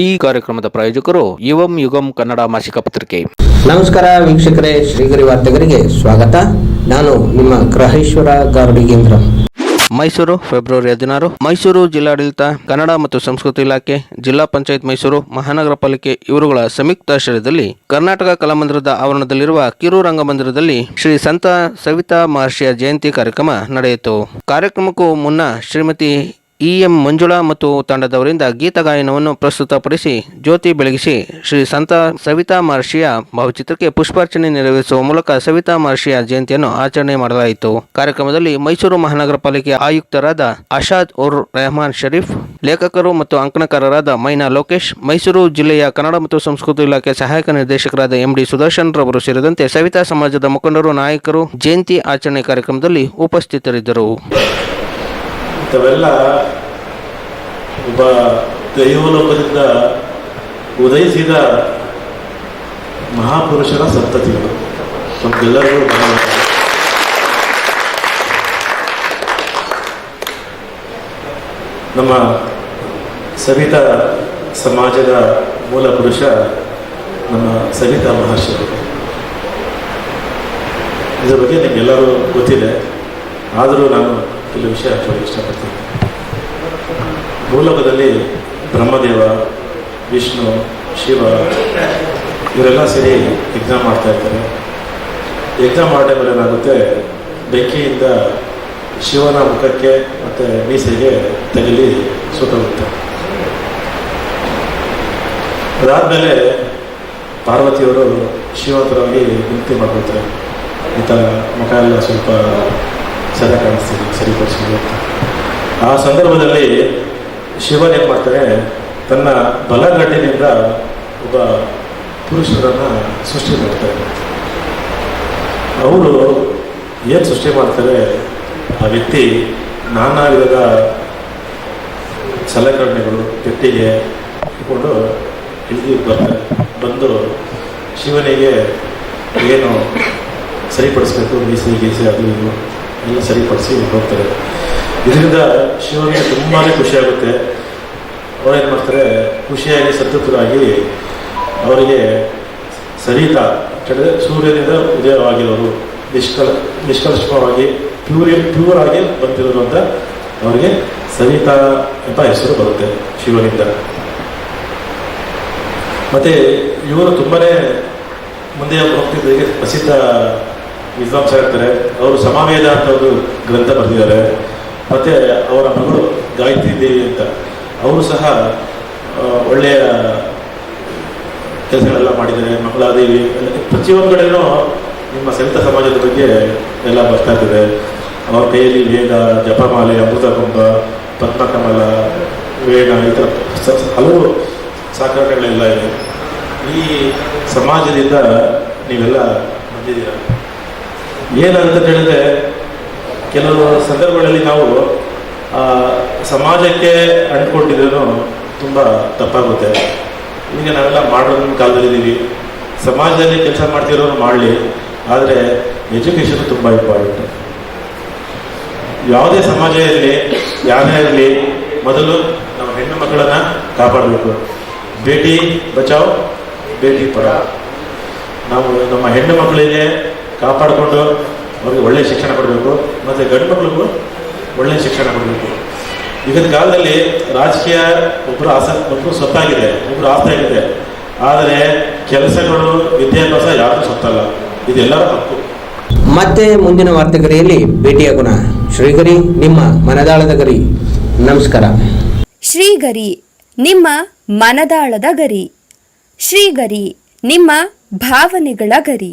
ಈ ಕಾರ್ಯಕ್ರಮದ ಪ್ರಾಯೋಜಕರು ಯುವಂ ಯುಗಂ ಕನ್ನಡ ಮಾಸಿಕ ಪತ್ರಿಕೆ. ನಮಸ್ಕಾರ ವೀಕ್ಷಕರೇ ಶ್ರೀಗರಿ ವಾರ್ತೆಗರಿಗೆ ಸ್ವಾಗತ. ನಾನು ನಿಮ್ಮ ಗ್ರಹೇಶ್ವರ ಗಾರ್ಡಿಗೇಂದ್ರ ಮೈಸೂರು ಫೆಬ್ರವರಿ ಹದಿನಾರು. ಮೈಸೂರು ಜಿಲ್ಲಾಡಳಿತ ಕನ್ನಡ ಮತ್ತು ಸಂಸ್ಕೃತಿ ಇಲಾಖೆ ಜಿಲ್ಲಾ ಪಂಚಾಯತ್ ಮೈಸೂರು ಮಹಾನಗರ ಪಾಲಿಕೆ ಇವರುಗಳ ಸಂಯುಕ್ತಾಶ್ರಯದಲ್ಲಿ ಕರ್ನಾಟಕ ಕಲಾಮಂದಿರದ ಆವರಣದಲ್ಲಿರುವ ಕಿರು ರಂಗಮಂದಿರದಲ್ಲಿ ಶ್ರೀ ಸಂತ ಸವಿತಾ ಮಹರ್ಷಿಯ ಜಯಂತಿ ಕಾರ್ಯಕ್ರಮ ನಡೆಯಿತು. ಕಾರ್ಯಕ್ರಮಕ್ಕೂ ಮುನ್ನ ಶ್ರೀಮತಿ ಇ ಎಂ ಮಂಜುಳಾ ಮತ್ತು ತಂಡದವರಿಂದ ಗೀತಗಾಯನವನ್ನು ಪ್ರಸ್ತುತಪಡಿಸಿ ಜ್ಯೋತಿ ಬೆಳಗಿಸಿ ಶ್ರೀ ಸಂತ ಸವಿತಾ ಮಹರ್ಷಿಯ ಭಾವಚಿತ್ರಕ್ಕೆ ಪುಷ್ಪಾರ್ಚನೆ ನೆರವೇರಿಸುವ ಮೂಲಕ ಸವಿತಾ ಮಹರ್ಷಿಯ ಜಯಂತಿಯನ್ನು ಆಚರಣೆ ಮಾಡಲಾಯಿತು. ಕಾರ್ಯಕ್ರಮದಲ್ಲಿ ಮೈಸೂರು ಮಹಾನಗರ ಪಾಲಿಕೆ ಆಯುಕ್ತರಾದ ಅಶಾದ್ ಉರ್ ರೆಹಮಾನ್ ಶರೀಫ್, ಲೇಖಕರು ಮತ್ತು ಅಂಕಣಕಾರರಾದ ಮೈನಾ ಲೋಕೇಶ್, ಮೈಸೂರು ಜಿಲ್ಲೆಯ ಕನ್ನಡ ಮತ್ತು ಸಂಸ್ಕೃತಿ ಇಲಾಖೆ ಸಹಾಯಕ ನಿರ್ದೇಶಕರಾದ ಎಂಡಿ ಸುದರ್ಶನ್ ರವರು ಸೇರಿದಂತೆ ಸವಿತಾ ಸಮಾಜದ ಮುಖಂಡರು, ನಾಯಕರು ಜಯಂತಿ ಆಚರಣೆ ಕಾರ್ಯಕ್ರಮದಲ್ಲಿ ಉಪಸ್ಥಿತರಿದ್ದರು. ಇಂಥವೆಲ್ಲ ಒಬ್ಬ ದೈವಲೋಕದಿಂದ ಉದಯಿಸಿದ ಮಹಾಪುರುಷರ ಸಂತತಿಗಳು. ನಮ್ಗೆಲ್ಲರಿಗೂ ನಮ್ಮ ಸವಿತಾ ಸಮಾಜದ ಮೂಲ ಪುರುಷ ನಮ್ಮ ಸವಿತಾ ಮಹರ್ಷಿಗಳು ಇದ್ರ ಬಗ್ಗೆ ನಿಮಗೆಲ್ಲರೂ ಗೊತ್ತಿದೆ. ಆದರೂ ನಾನು ಕೆಲವು ವಿಷಯ ಹೇಳಕ್ಕೆ ಇಷ್ಟಪಡ್ತೀನಿ. ಭೂಲೋಕದಲ್ಲಿ ಬ್ರಹ್ಮದೇವ, ವಿಷ್ಣು, ಶಿವ ಇವರೆಲ್ಲ ಸೇರಿ ಎಕ್ಸಾಮ್ ಮಾಡ್ತಾ ಇರ್ತಾರೆ. ಎಕ್ಸಾಮ್ ಮಾಡೋ ಮೇಲೆ ಏನಾಗುತ್ತೆ? ಬೆಂಕಿಯಿಂದ ಶಿವನ ಮುಖಕ್ಕೆ ಮತ್ತು ಮೀಸೆಗೆ ತಗಲಿ ಸುಟ್ಟೋಗುತ್ತೆ ಅದಾದಮೇಲೆ ಪಾರ್ವತಿಯವರು ಶಿವಂತರವಾಗಿ ವಿನಂತಿ ಮಾಡ್ಕೊಳ್ತಾರೆ. ಥರ ಮುಖ ಎಲ್ಲ ಸ್ವಲ್ಪ ಸರಿಯಾಗಿ ಕಾಣಿಸ್ತಿದೆ ಸರಿಪಡಿಸ್ಕೊಂಡು ಅಂತ. ಆ ಸಂದರ್ಭದಲ್ಲಿ ಶಿವನ್ ಏನು ಮಾಡ್ತಾನೆ ತನ್ನ ಬಲಗಡ್ಡಿನಿಂದ ಒಬ್ಬ ಪುರುಷರನ್ನು ಸೃಷ್ಟಿ ಮಾಡ್ತಾರೆ. ಅವರು ಏನು ಸೃಷ್ಟಿ ಮಾಡ್ತಾರೆ, ಆ ವ್ಯಕ್ತಿ ನಾನಾ ವಿಧದ ಸಲಕರಣೆಗಳು, ಪೆಟ್ಟಿಗೆ ಇಟ್ಕೊಂಡು ಇಳಿದು ಬರ್ತಾರೆ ಬಂದು ಶಿವನಿಗೆ ಏನು ಸರಿಪಡಿಸ್ಬೇಕು ಬೀಸಿ ಗೀಸಿ ಅದು ಇದು ಎಲ್ಲ ಸರಿಪಡಿಸಿ ಹೋಗ್ತಾರೆ. ಇದರಿಂದ ಶಿವನಿಗೆ ತುಂಬಾ ಖುಷಿ ಆಗುತ್ತೆ. ಅವ್ರೇನು ಮಾಡ್ತಾರೆ, ಖುಷಿಯಾಗಿ, ಸಂತೃಪ್ತರಾಗಿ ಅವರಿಗೆ ಸರಿತಾ ಹೇಳಿದ್ರೆ ಸೂರ್ಯನಿಂದ ಉದಯವಾಗಿರೋರು ನಿಷ್ಕಲ ನಿಷ್ಕಲ್ಷವಾಗಿ ಪ್ಯೂರಿ ಪ್ಯೂರ್ ಆಗಿ ಬಂದಿರೋರು ಅಂತ ಅವರಿಗೆ ಸರಿತಾ ಅಂತ ಹೆಸರು ಬರುತ್ತೆ ಶಿವನಿಂದ. ಮತ್ತೆ ಇವರು ತುಂಬಾ ಮುಂದೆ ಹೋಗ್ತಿದ್ದ ಪ್ರಸಿದ್ಧ ವಿದ್ವಾಂಸ ಇರ್ತಾರೆ ಅವರು ಸಮಾವೇದ ಅಂತ ಒಂದು ಗ್ರಂಥ ಬರೆದಿದ್ದಾರೆ. ಮತ್ತೆ ಅವರ ಮಗಳು ಗಾಯತ್ರಿ ದೇವಿ ಅಂತ. ಅವರು ಸಹ ಒಳ್ಳೆಯ ಕೆಲಸಗಳೆಲ್ಲ ಮಾಡಿದ್ದಾರೆ. ಮಂಗಳಾದೇವಿ ಪ್ರತಿಯೊಂದು ಕಡೆಯೂ ನಿಮ್ಮ ಸಲಿತ ಸಮಾಜದ ಬಗ್ಗೆ ಎಲ್ಲ ಬರ್ತಾ ಇರ್ತದೆ. ಅವರ ಕೈಯಲ್ಲಿ ವೇದ, ಜಪಮಾಲೆ, ಅಮೃತಕುಂಭ, ಪದ್ಮಕಮಲ ವೇಗ ಈ ಥರ ಹಲವು ಸಾಕಾರಗಳೆಲ್ಲ ಇದೆ. ಈ ಸಮಾಜದಿಂದ ನೀವೆಲ್ಲ ಬಂದಿದ್ದೀರ? ಅಂತ ಹೇಳಿದ್ರೆ, ಕೆಲವು ಸಂದರ್ಭಗಳಲ್ಲಿ ನಾವು ಸಮಾಜಕ್ಕೆ ಅಂಟ್ಕೊಂಡಿದ್ರೂ ತುಂಬ ತಪ್ಪಾಗುತ್ತೆ. ಈಗ ನಾವೆಲ್ಲ ಮಾಡರ್ನ್ ಕಾಲದಲ್ಲಿದ್ದೀವಿ. ಸಮಾಜದಲ್ಲಿ ಕೆಲಸ ಮಾಡ್ತಿರೋರು ಮಾಡಲಿ, ಆದರೆ ಎಜುಕೇಷನ್ ತುಂಬ ಇಂಪಾರ್ಟೆಂಟ್. ಯಾವುದೇ ಸಮಾಜ ಇರಲಿ, ಯಾರೇ ಇರಲಿ, ಮೊದಲು ನಮ್ಮ ಹೆಣ್ಣು ಮಕ್ಕಳನ್ನು ಕಾಪಾಡಬೇಕು. ಭೇಟಿ ಬಚಾವ್ ಭೇಟಿ ಪಡ ನಾವು ನಮ್ಮ ಹೆಣ್ಣು ಮಕ್ಕಳಿಗೆ ಕಾಪಾಡಿಕೊಂಡು ಅವ್ರಿಗೆ ಒಳ್ಳೆಯ ಶಿಕ್ಷಣ ಕೊಡಬೇಕು ಮತ್ತು ಗಂಡು ಮಕ್ಕಳಿಗೂ ಒಳ್ಳೆಯ ಶಿಕ್ಷಣ ಕೊಡಬೇಕು. ಈಗಿನ ಕಾಲದಲ್ಲಿ ರಾಜಕೀಯ ಒಬ್ಬರು ಆಸ ಒಬ್ಬರು ಸೊತ್ತಾಗಿದೆ ಒಬ್ಬರು ಆಸ್ತಾಗಿದೆ ಆದರೆ ಕೆಲಸಗಳು ವಿದ್ಯಾಭ್ಯಾಸ ಯಾರಿಗೂ ಸೊತ್ತಲ್ಲ. ಇದೆಲ್ಲರ ಹಕ್ಕು ಮತ್ತೆ ಮುಂದಿನ ವಾರ್ತೆಗರಿಯಲ್ಲಿ ಭೇಟಿಯಾಗೋಣ. ಶ್ರೀಗರಿ ನಿಮ್ಮ ಮನದಾಳದ ಗರಿ. ನಮಸ್ಕಾರ. ಶ್ರೀಗರಿ ನಿಮ್ಮ ಮನದಾಳದ ಗರಿ. ಶ್ರೀಗರಿ ನಿಮ್ಮ ಭಾವನೆಗಳ ಗರಿ.